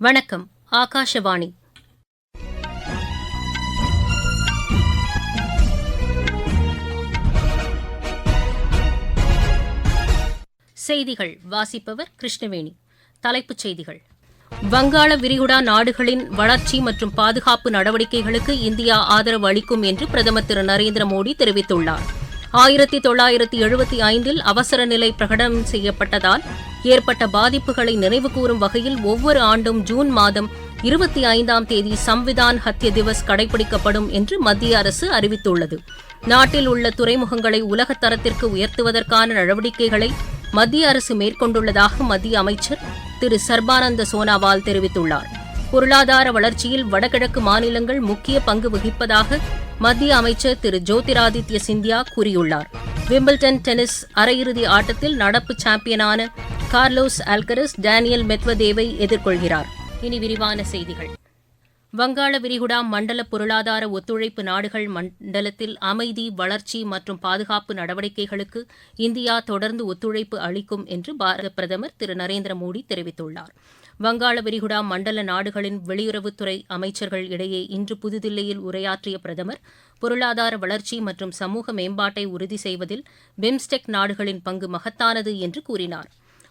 வணக்கம் ஆகாஷவாணி. செய்திகள் வாசிப்பவர் கிருஷ்ணவேணி. தலைப்புச் செய்திகள். வங்காள விரிகுடா நாடுகளின் வளர்ச்சி மற்றும் பாதுகாப்பு நடவடிக்கைகளுக்கு இந்தியா ஆதரவு அளிக்கும் என்று பிரதமர் திரு நரேந்திர மோடி தெரிவித்துள்ளார். ஆயிரத்தி தொள்ளாயிரத்தி எழுபத்தி ஐந்தில் அவசர நிலை பிரகடனம் செய்யப்பட்டதால் ஏற்பட்ட பாதிப்புகளை நினைவுகூரும் வகையில் ஒவ்வொரு ஆண்டும் ஜூன் மாதம் இருபத்தி ஐந்தாம் தேதி சம்விதான் ஹத்ய திவஸ் கடைபிடிக்கப்படும் என்று மத்திய அரசு அறிவித்துள்ளது. நாட்டில் உள்ள துறைமுகங்களை உலக தரத்திற்கு உயர்த்துவதற்கான நடவடிக்கைகளை மத்திய அரசு மேற்கொண்டுள்ளதாக மத்திய அமைச்சர் திரு சர்பானந்த சோனாவால் தெரிவித்துள்ளார். பொருளாதார வளர்ச்சியில் வடகிழக்கு மாநிலங்கள் முக்கிய பங்கு வகிப்பதாக மத்திய அமைச்சர் திரு ஜோதிராதித்ய சிந்தியா கூறியுள்ளார். விம்பிள்டன் டென்னிஸ் அரையிறுதி ஆட்டத்தில் நடப்பு சாம்பியனான கார்லோஸ் அல்கரஸ் டேனியல் மெத்வதேவை எதிர்கொள்கிறார். இனி விரிவான செய்திகள். வங்காள விரிகுடா மண்டல பொருளாதார ஒத்துழைப்பு நாடுகள் மண்டலத்தில் அமைதி வளர்ச்சி மற்றும் பாதுகாப்பு நடவடிக்கைகளுக்கு இந்தியா தொடர்ந்து ஒத்துழைப்பு அளிக்கும் என்று பாரத பிரதமர் திரு நரேந்திர மோடி தெரிவித்துள்ளார். வங்காள விரிகுடா மண்டல நாடுகளின் வெளியுறவுத்துறை அமைச்சர்கள் இடையே இன்று புதுதில்லியில் உரையாற்றிய பிரதமர் பொருளாதார வளர்ச்சி மற்றும் சமூக மேம்பாட்டை உறுதி செய்வதில் பிம்ஸ்டெக் நாடுகளின் பங்கு மகத்தானது என்று கூறினார்.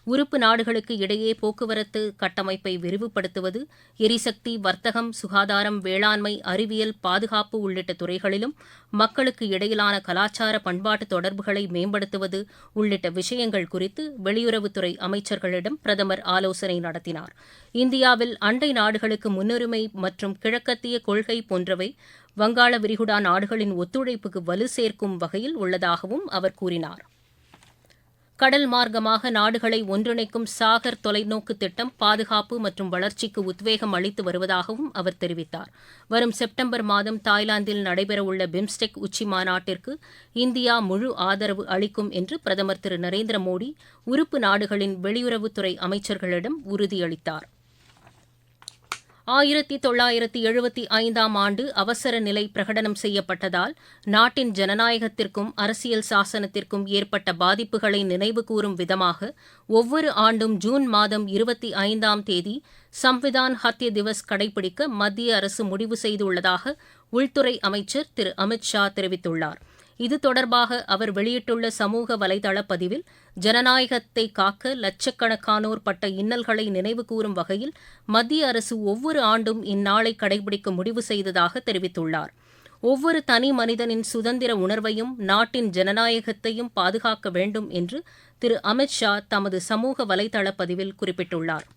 உறுப்பு நாடுகளுக்கு இடையே போக்குவரத்து கட்டமைப்பை விரிவுபடுத்துவது எரிசக்தி வர்த்தகம் சுகாதாரம் வேளாண்மை அறிவியல் பாதுகாப்பு உள்ளிட்ட துறைகளிலும் மக்களுக்கு இடையிலான கலாச்சார பண்பாட்டு தொடர்புகளை மேம்படுத்துவது உள்ளிட்ட விஷயங்கள் குறித்து வெளியுறவுத்துறை அமைச்சர்களிடம் பிரதமர் ஆலோசனை நடத்தினார். இந்தியாவில் அண்டை நாடுகளுக்கு முன்னுரிமை மற்றும் கிழக்கத்திய கொள்கை போன்றவை வங்காள விரிகுடா நாடுகளின் ஒத்துழைப்புக்கு வலு சேர்க்கும் வகையில் உள்ளதாகவும் அவர் கூறினார். கடல் மார்க்கமாக நாடுகளை ஒன்றிணைக்கும் சாகர் தொலைநோக்கு திட்டம் பாதுகாப்பு மற்றும் வளர்ச்சிக்கு உத்வேகம் அளித்து வருவதாகவும் அவர் தெரிவித்தார். வரும் செப்டம்பர் மாதம் தாய்லாந்தில் நடைபெறவுள்ள பிம்ஸ்டெக் உச்சி மாநாட்டிற்கு இந்தியா முழு ஆதரவு அளிக்கும் என்று பிரதமர் திரு நரேந்திர மோடி உறுப்பு நாடுகளின் வெளியுறவுத்துறை அமைச்சர்களிடம் உறுதியளித்தார். ஆயிரத்தி தொள்ளாயிரத்தி எழுபத்தி ஐந்தாம் ஆண்டு அவசர நிலை பிரகடனம் செய்யப்பட்டதால் நாட்டின் ஜனநாயகத்திற்கும் அரசியல் சாசனத்திற்கும் ஏற்பட்ட பாதிப்புகளை நினைவுகூரும் விதமாக ஒவ்வொரு ஆண்டும் ஜூன் மாதம் இருபத்தி ஐந்தாம் தேதி சம்விதான் ஹத்ய திவஸ் கடைபிடிக்க மத்திய அரசு முடிவு செய்துள்ளதாக உள்துறை அமைச்சர் திரு அமித் ஷா தெரிவித்துள்ளார். இது தொடர்பாக அவர் வெளியிட்டுள்ள சமூக வலைதள பதிவில் ஜனநாயகத்தை காக்க லட்சக்கணக்கானோர் பட்ட இன்னல்களை நினைவுகூரும் வகையில் மத்திய அரசு ஒவ்வொரு ஆண்டும் இந்நாளை கடைபிடிக்க முடிவு செய்ததாக தெரிவித்துள்ளார். ஒவ்வொரு தனி மனிதனின் சுதந்திர உணர்வையும் நாட்டின் ஜனநாயகத்தையும் பாதுகாக்க வேண்டும் என்று திரு. அமித் ஷா தமது சமூக வலைதள பதிவில் குறிப்பிட்டுள்ளார்.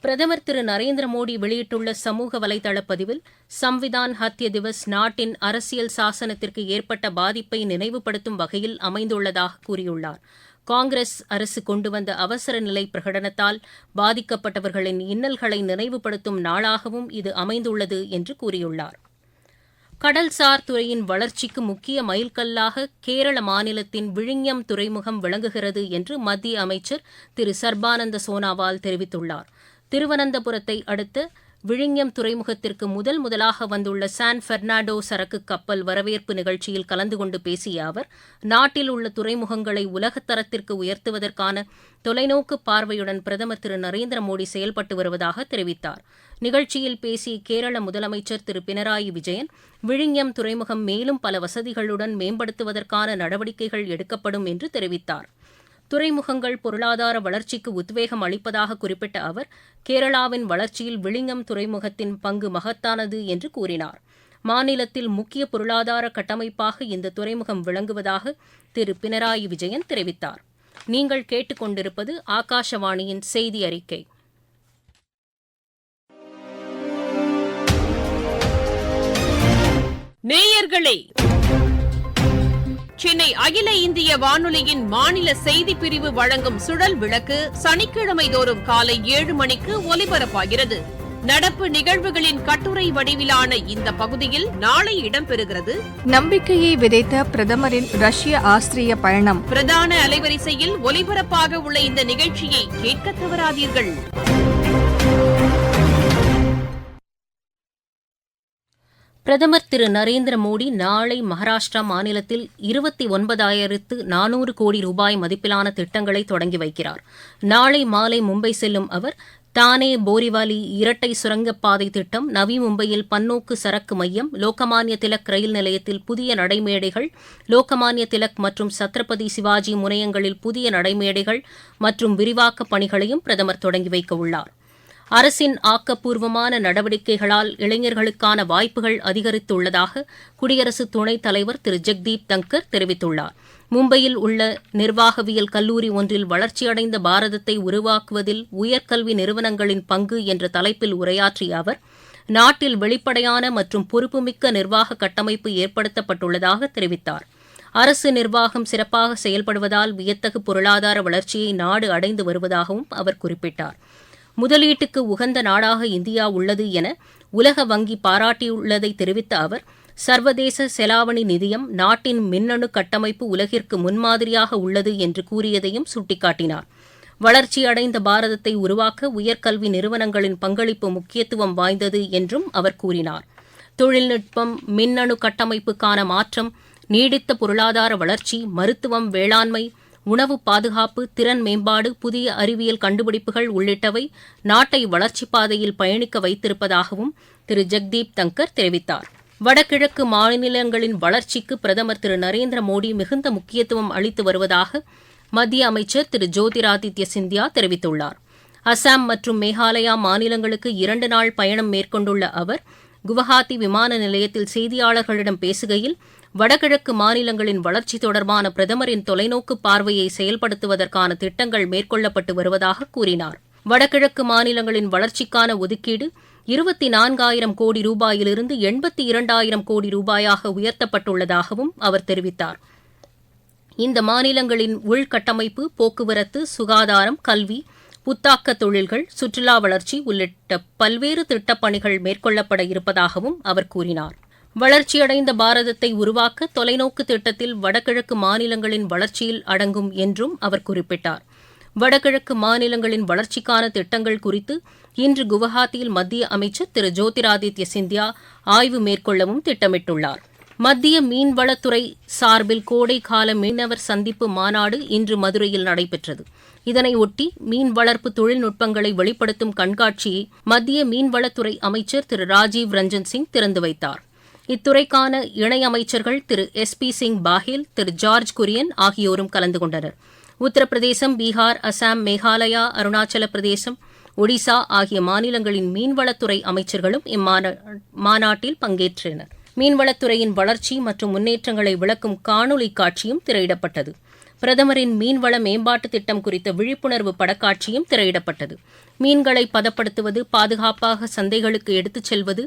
பிரதமர் திரு நரேந்திர மோடி வெளியிட்டுள்ள சமூக வலைதள பதிவில் சம்விதான் ஹத்ய திவஸ் நாட்டின் அரசியல் சாசனத்திற்கு ஏற்பட்ட பாதிப்பை நினைவுபடுத்தும் வகையில் அமைந்துள்ளதாக கூறியுள்ளார். காங்கிரஸ் அரசு கொண்டு வந்த அவசர நிலை பிரகடனத்தால் பாதிக்கப்பட்டவர்களின் இன்னல்களை நினைவுபடுத்தும் நாளாகவும் இது அமைந்துள்ளது என்று கூறியுள்ளார். கடல்சார் துறையின் வளர்ச்சிக்கு முக்கிய மைல்கல்லாக கேரள மாநிலத்தின் விழிஞம் துறைமுகம் விளங்குகிறது என்று மத்திய அமைச்சர் திரு சர்பானந்த சோனாவால் தெரிவித்துள்ளார். திருவனந்தபுரத்தை அடுத்து விழிஞம் துறைமுகத்திற்கு முதல் முதலாக வந்துள்ள சான் பெர்னாண்டோ சரக்கு கப்பல் வரவேற்பு நிகழ்ச்சியில் கலந்து கொண்டு பேசிய அவர் நாட்டில் உள்ள துறைமுகங்களை உலகத்தரத்திற்கு உயர்த்துவதற்கான தொலைநோக்கு பார்வையுடன் பிரதமர் திரு நரேந்திர மோடி செயல்பட்டு வருவதாக தெரிவித்தார். நிகழ்ச்சியில் பேசிய கேரள முதலமைச்சர் திரு பினராயி விஜயன் விழிஞம் துறைமுகம் மேலும் பல வசதிகளுடன் மேம்படுத்துவதற்கான நடவடிக்கைகள் எடுக்கப்படும் என்று தெரிவித்தார். துறைமுகங்கள் பொருளாதார வளர்ச்சிக்கு உத்வேகம் அளிப்பதாக குறிப்பிட்ட அவர் கேரளாவின் வளர்ச்சியில் விளிங்கம் துறைமுகத்தின் பங்கு மகத்தானது என்று கூறினார். மாநிலத்தில் முக்கிய பொருளாதார கட்டமைப்பாக இந்த துறைமுகம் விளங்குவதாக திரு பினராயி விஜயன் தெரிவித்தார். நீங்கள் கேட்டுக்கொண்டிருப்பது ஆகாஷவாணியின் செய்தி அறிக்கை. நேயர்களே சென்னை அகில இந்திய வானொலியின் மாநில செய்தி பிரிவு வழங்கும் சுழல் விளக்கு சனிக்கிழமை தோறும் காலை ஏழு மணிக்கு ஒலிபரப்பாகிறது. நடப்பு நிகழ்வுகளின் கட்டுரை வடிவிலான இந்த பகுதியில் நாளை இடம்பெறுகிறது. நம்பிக்கையை விதைத்த பிரதமரின் ரஷ்ய ஆஸ்திரிய பயணம். பிரதான அலைவரிசையில் ஒலிபரப்பாக உள்ள இந்த நிகழ்ச்சியை கேட்க தவறாதீர்கள். பிரதமர் திரு நரேந்திர மோடி நாளை மகாராஷ்டிரா மாநிலத்தில் இருபத்தி ஒன்பதாயிரத்து நானூறு கோடி ரூபாய் மதிப்பிலான திட்டங்களை தொடங்கி வைக்கிறார். நாளை மாலை மும்பை செல்லும் அவர் தானே போரிவாலி இரட்டை சுரங்கப்பாதை திட்டம் நவி மும்பையில் பன்னோக்கு சரக்கு மையம் லோகமானிய திலக் ரயில் நிலையத்தில் புதிய நடைமேடைகள் லோகமானிய திலக் மற்றும் சத்ரபதி சிவாஜி முனையங்களில் புதிய நடைமேடைகள் மற்றும் விரிவாக்கப் பணிகளையும் பிரதமர் தொடங்கி வைக்க உள்ளார். அரசின் ஆக்கப்பூர்வமான நடவடிக்கைகளால் இளைஞர்களுக்கான வாய்ப்புகள் அதிகரித்துள்ளதாக குடியரசு துணைத் தலைவர் திரு. ஜெக்தீப் தங்கர் தெரிவித்துள்ளார். மும்பையில் உள்ள நிர்வாகவியல் கல்லூரி ஒன்றில் வளர்ச்சியடைந்த பாரதத்தை உருவாக்குவதில் உயர்கல்வி நிறுவனங்களின் பங்கு என்ற தலைப்பில் உரையாற்றிய அவர் நாட்டில் வெளிப்படையான மற்றும் பொறுப்புமிக்க நிர்வாக கட்டமைப்பு ஏற்படுத்தப்பட்டுள்ளதாக தெரிவித்தார். அரசு நிர்வாகம் சிறப்பாக செயல்படுவதால் வியத்தகு பொருளாதார வளர்ச்சியை நாடு அடைந்து வருவதாகவும் அவர் குறிப்பிட்டார். முதலீட்டுக்கு உகந்த நாடாக இந்தியா உள்ளது என உலக வங்கி பாராட்டியுள்ளதை தெரிவித்த அவர் சர்வதேச செலாவணி நிதியம் நாட்டின் மின்னணு கட்டமைப்பு உலகிற்கு முன்மாதிரியாக உள்ளது என்று கூறியதையும் சுட்டிக்காட்டினார். வளர்ச்சியடைந்த பாரதத்தை உருவாக்க உயர்கல்வி நிறுவனங்களின் பங்களிப்பு முக்கியத்துவம் வாய்ந்தது என்றும் அவர் கூறினார். தொழில்நுட்பம் மின்னணு கட்டமைப்புக்கான மாற்றம் நீடித்த பொருளாதார வளர்ச்சி மருத்துவம் வேளாண்மை உணவு பாதுகாப்பு திறன் மேம்பாடு புதிய அறிவியல் கண்டுபிடிப்புகள் உள்ளிட்டவை நாட்டை வளர்ச்சிப் பாதையில் பயணிக்க வைத்திருப்பதாகவும் திரு. ஜெக்தீப் தங்கர் தெரிவித்தார். வடகிழக்கு மாநிலங்களின் வளர்ச்சிக்கு பிரதமர் திரு. நரேந்திர மோடி மிகுந்த முக்கியத்துவம் அளித்து வருவதாக மத்திய அமைச்சர் திரு. ஜோதிராதித்ய சிந்தியா தெரிவித்துள்ளார். அசாம் மற்றும் மேகாலயா மாநிலங்களுக்கு இரண்டு நாள் பயணம் மேற்கொண்டுள்ள அவர் குவஹாத்தி விமான நிலையத்தில் செய்தியாளர்களிடம் பேசுகையில் வடகிழக்கு மாநிலங்களின் வளர்ச்சி தொடர்பான பிரதமரின் தொலைநோக்கு பார்வையை செயல்படுத்துவதற்கான திட்டங்கள் மேற்கொள்ளப்பட்டு வருவதாக கூறினார். வடகிழக்கு மாநிலங்களின் வளர்ச்சிக்கான ஒதுக்கீடு இருபத்தி நான்காயிரம் கோடி ரூபாயிலிருந்து எண்பத்தி இரண்டாயிரம் கோடி ரூபாயாக உயர்த்தப்பட்டுள்ளதாகவும் அவர் தெரிவித்தார். இந்த மாநிலங்களின் உள்கட்டமைப்பு போக்குவரத்து சுகாதாரம் கல்வி புத்தாக்க தொழில்கள் சுற்றுலா வளர்ச்சி உள்ளிட்ட பல்வேறு திட்டப்பணிகள் மேற்கொள்ளப்பட இருப்பதாகவும் அவர் கூறினார். வளர்ச்சியடைந்த பாரதத்தை உருவாக்க தொலைநோக்கு திட்டத்தில் வடகிழக்கு மாநிலங்களின் வளர்ச்சியில் அடங்கும் என்றும் அவர் குறிப்பிட்டார். வடகிழக்கு மாநிலங்களின் வளர்ச்சிக்கான திட்டங்கள் குறித்து இன்று குவஹாத்தியில் மத்திய அமைச்சர் திரு. ஜோதிராதித்ய சிந்தியா ஆய்வு மேற்கொள்ளவும் திட்டமிட்டுள்ளார். மத்திய மீன்வளத்துறை சார்பில் கோடைக்கால மீனவர் சந்திப்பு மாநாடு இன்று மதுரையில் நடைபெற்றது. இதனையொட்டி மீன் வளர்ப்பு தொழில்நுட்பங்களை வெளிப்படுத்தும் கண்காட்சியை மத்திய மீன்வளத்துறை அமைச்சர் திரு. ராஜீவ் ரஞ்சன் சிங் திறந்து வைத்தார். இத்துறைக்கான இணையமைச்சர்கள் திரு எஸ் பி சிங் பாஹில் திரு ஜார்ஜ் குரியன் ஆகியோரும் கலந்து கொண்டனர். உத்தரப்பிரதேசம் பீகார் அசாம் மேகாலயா அருணாச்சல பிரதேசம் ஒடிசா ஆகிய மாநிலங்களின் மீன்வளத்துறை அமைச்சர்களும் இம்மாநாட்டில் பங்கேற்றனர். மீன்வளத்துறையின் வளர்ச்சி மற்றும் முன்னேற்றங்களை விளக்கும் காணொலி காட்சியும் திரையிடப்பட்டது. பிரதமரின் மீன்வள மேம்பாட்டு திட்டம் குறித்த விழிப்புணர்வு படக்காட்சியும் திரையிடப்பட்டது. மீன்களை பதப்படுத்துவது பாதுகாப்பாக சந்தைகளுக்கு எடுத்துச் செல்வது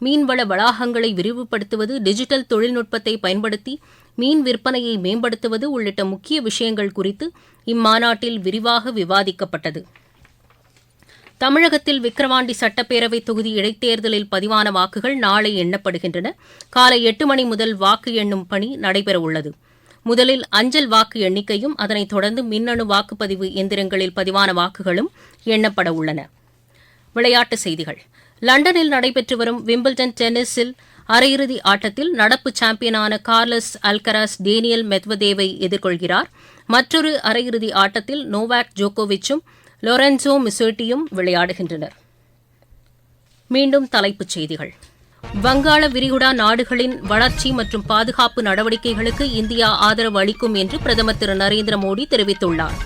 மீன்வள வளாகங்களை விரிவுபடுத்துவது டிஜிட்டல் தொழில்நுட்பத்தை பயன்படுத்தி மீன் விற்பனையை மேம்படுத்துவது உள்ளிட்ட முக்கிய விஷயங்கள் குறித்து இம்மாநாட்டில் விரிவாக விவாதிக்கப்பட்டது. தமிழகத்தில் விக்கிரவாண்டி சட்டப்பேரவை தொகுதி இடைத்தேர்தலில் பதிவான வாக்குகள் நாளை எண்ணப்படுகின்றன. காலை எட்டு மணி முதல் வாக்கு எண்ணும் பணி நடைபெறவுள்ளது. முதலில் அஞ்சல் வாக்கு எண்ணிக்கையும் அதனைத் தொடர்ந்து மின்னணு வாக்குப்பதிவு எந்திரங்களில் பதிவான வாக்குகளும் எண்ணப்பட உள்ளன விளையாட்டுச் செய்திகள். லண்டனில் நடைபெற்று வரும் விம்பிள்டன் டென்னிஸில் அரையிறுதி ஆட்டத்தில் நடப்பு சாம்பியனான கார்லஸ் அல்கராஸ் டேனியல் மெத்வதேவை எதிர்கொள்கிறார். மற்றொரு அரையிறுதி ஆட்டத்தில் நோவாக் ஜோகோவிச்சும் லொரென்சோ மிசோட்டியும் விளையாடுகின்றனர். மீண்டும் தலைப்புச் செய்திகள். வங்காள விரிகுடா நாடுகளின் வளர்ச்சி மற்றும் பாதுகாப்பு நடவடிக்கைகளுக்கு இந்தியா ஆதரவு அளிக்கும் என்று பிரதமர் திரு நரேந்திர மோடி தெரிவித்துள்ளார்.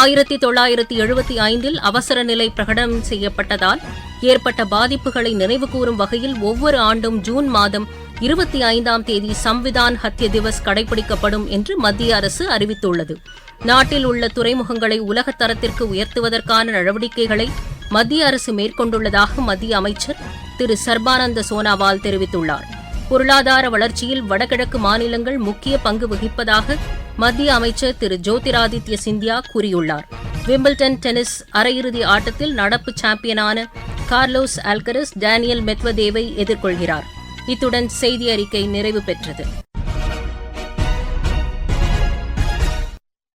ஆயிரத்தி தொள்ளாயிரத்தி எழுபத்தி ஐந்தில் அவசர நிலை பிரகடனம் செய்யப்பட்டதால் ஏற்பட்ட பாதிப்புகளை நினைவுகூரும் வகையில் ஒவ்வொரு ஆண்டும் ஜூன் மாதம் இருபத்தி ஐந்தாம் தேதி சம்விதான் ஹத்ய திவஸ் கடைபிடிக்கப்படும் என்று மத்திய அரசு அறிவித்துள்ளது. நாட்டில் உள்ள துறைமுகங்களை உலக தரத்திற்கு உயர்த்துவதற்கான நடவடிக்கைகளை மத்திய அரசு மேற்கொண்டுள்ளதாக மத்திய அமைச்சர் திரு சர்பானந்த சோனாவால் தெரிவித்துள்ளார். பொருளாதார வளர்ச்சியில் வடகிழக்கு மாநிலங்கள் முக்கிய பங்கு வகிப்பதாக மத்திய அமைச்சர் திரு ஜோதிராதித்ய சிந்தியா கூறியுள்ளார். விம்பிள்டன் டென்னிஸ் அரையிறுதி ஆட்டத்தில் நடப்பு சாம்பியனான கார்லோஸ் அல்கரஸ் டேனியல் மெத்வதேவை எதிர்கொள்கிறார். இத்துடன் செய்தி அறிக்கை நிறைவு பெற்றது.